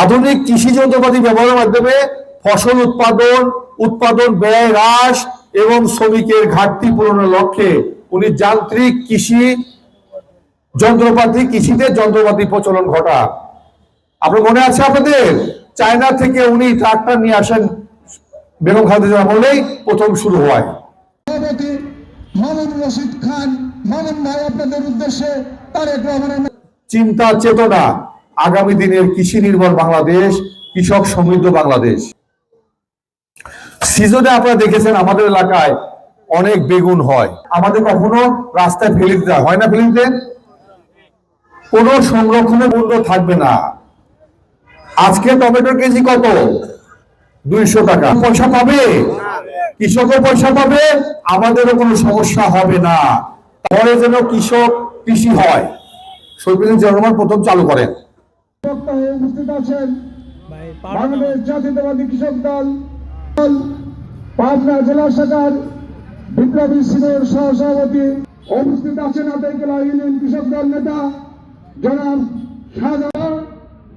আধুনিক কৃষি যন্ত্রপাতি ব্যবহারের মাধ্যমে ফসল উৎপাদন উৎপাদন ব্যয় হ্রাস এবং শ্রমিকের ঘাটতি পূরণের লক্ষ্যে উনি যান্ত্রিক কৃষি যন্ত্রপাতি কৃষিতে যন্ত্রপাতি প্রচলন ঘটা। আপনার মনে আছে আপনাদের? চায়না থেকে উনি ট্রাক্টর নিয়ে আসেন বেগম খালেদা বলেই প্রথম শুরু হয়। সভাপতি রশিদ খান মামুন ভাই আপনাদের উদ্দেশ্যে তারেক রহমানের চিন্তা চেতনা। আগামী দিনের কৃষি নির্ভর বাংলাদেশ, কৃষক সমৃদ্ধ বাংলাদেশ। সিজনে আপনারা দেখেছেন আমাদের এলাকায় অনেক বেগুন হয়। আমাদের কখনো রাস্তায় ফেলে দিতে হয়। না ফেলে দিতে? কোনো সংরক্ষণের মূল্য থাকবে না। আজকে টমেটোর কেজি কত? দুইশো টাকা। পয়সা পাবে? কৃষকও পয়সা পাবে? আমাদেরও কোনো সমস্যা হবে না। পরে যেন কৃষক কৃষি হয়। শহীদ রহমান প্রথম চালু করেন। বক্তায় উপস্থিত আছেন বাংলাদেশ জাতীয়তাবাদী কৃষক দল পাবনা জেলা শাখার বিপ্লবী সিনিয়র সহসভাপতি উপস্থিত আছেন আতাইকেলা ইউনিয়ন কৃষক দল নেতা জনাব শাহজাহান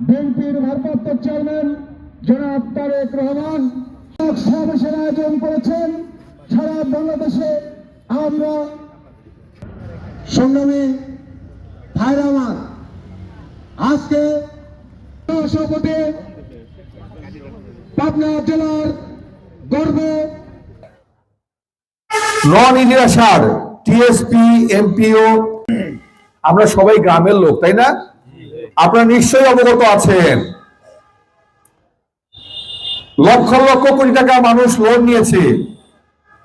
বিএনপির ভারপ্রাপ্ত চেয়ারম্যান জনাব তারেক রহমান। সমাবেশের আয়োজন করেছেন সারা বাংলাদেশে আমরা সংগ্রামী ভাইরা আমার আজকে সভাপতি পাবনা জেলার গর্ব নন ইন্ডিয়া সার টিএসপি, এমপিও, আমরা সবাই গ্রামের লোক, তাই না? আপনারা নিশ্চয়ই অবগত আছেন। লক্ষ লক্ষ কোটি টাকা মানুষ লোন নিয়েছে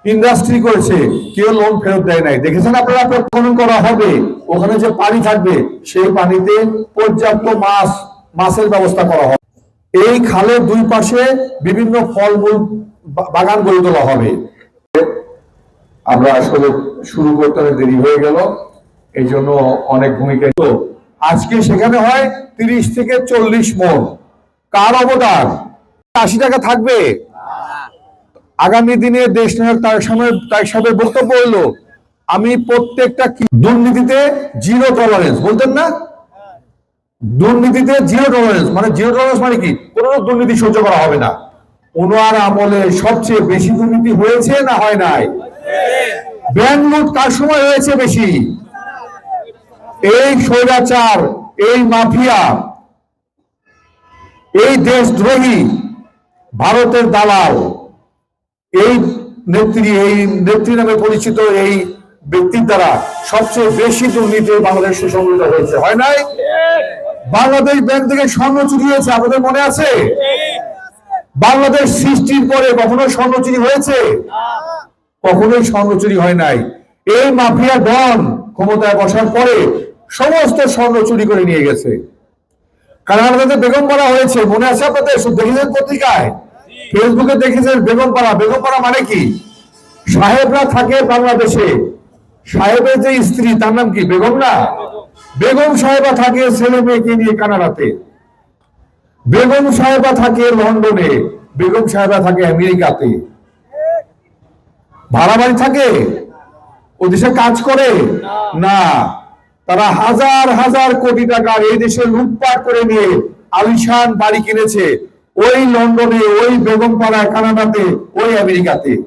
ইন্ডাস্ট্রি করেছে, কেউ লোন ফেরত দেয় নাই। দেখেছেন আপনারা প্রকরণ করা হবে? ওখানে যে পানি থাকবে, সেই পানিতে পর্যাপ্ত মাছ মাছের ব্যবস্থা করা হবে। এই খালের দুই পাশে বিভিন্ন ফলমূল বাগান গড়ে তোলা হবে। আমরা আসলে শুরু করতে দেরি হয়ে গেল, এই জন্য অনেক ভূমিকা তো আজকে সেখানে হয় তিরিশ থেকে চল্লিশ মন। কার অবদান? আশি টাকা থাকবে। আগামী দিনে দেশ নায়ক তার সামনে তার সাথে বক্তব্য হলো, আমি প্রত্যেকটা দুর্নীতিতে জিরো টলারেন্স বলতেন না? দুর্নীতিতে জিরো টলারেন্স মানে জিরো টলারেন্স মানে কি? কোনো দুর্নীতি সহ্য করা হবে না। ওনার আমলে সবচেয়ে বেশি দুর্নীতি হয়েছে না হয় নাই? ব্যাংক লুট কার সময় হয়েছে বেশি? এই স্বৈরাচার, এই মাফিয়া, এই দেশদ্রোহী, ভারতের দালাল, এই নেত্রী এই নেত্রী নামে পরিচিত এই ব্যক্তির দ্বারা সবচেয়ে বেশি দুর্নীতি বাংলাদেশ সুসংগঠিত হয়েছে। হয় নাই? বাংলাদেশ ব্যাংক থেকে স্বর্ণ চুরি হয়েছে, আপনাদের মনে আছে? বাংলাদেশ সৃষ্টির পরে কখনো স্বর্ণ চুরি হয়েছে? কখনোই স্বর্ণ চুরি হয় নাই। এই মাফিয়া ডন ক্ষমতায় বসার পরে সমস্ত স্বর্ণ চুরি করে নিয়ে গেছে। কানাডাতে বেগম পাড়া হয়েছে, মনে আছে আপনাদের? দেখেছেন পত্রিকায়? ফেসবুকে দেখেছেন বেগম পাড়া। বেগম পাড়া মানে কি? সাহেবরা থাকে বাংলাদেশে। সাহেবের যে স্ত্রী, তার নাম কি? বেগম না? বেগম সাহেবা থাকে ছেলে মেয়েকে নিয়ে কানাডাতে? বেগম সাহেবা থাকে লন্ডনে বেগম সাহেবা থাকে আমেরিকাতে। ভাড়া বাড়ি থাকে? ও দেশে কাজ করে? না। তারা হাজার হাজার কোটি টাকা এই দেশে লুটপাট করে নিয়ে আলিশান বাড়ি কিনেছে। ওই লন্ডনে ওই বেগমপাড়া কানাডাতে ওই আমেরিকাতে।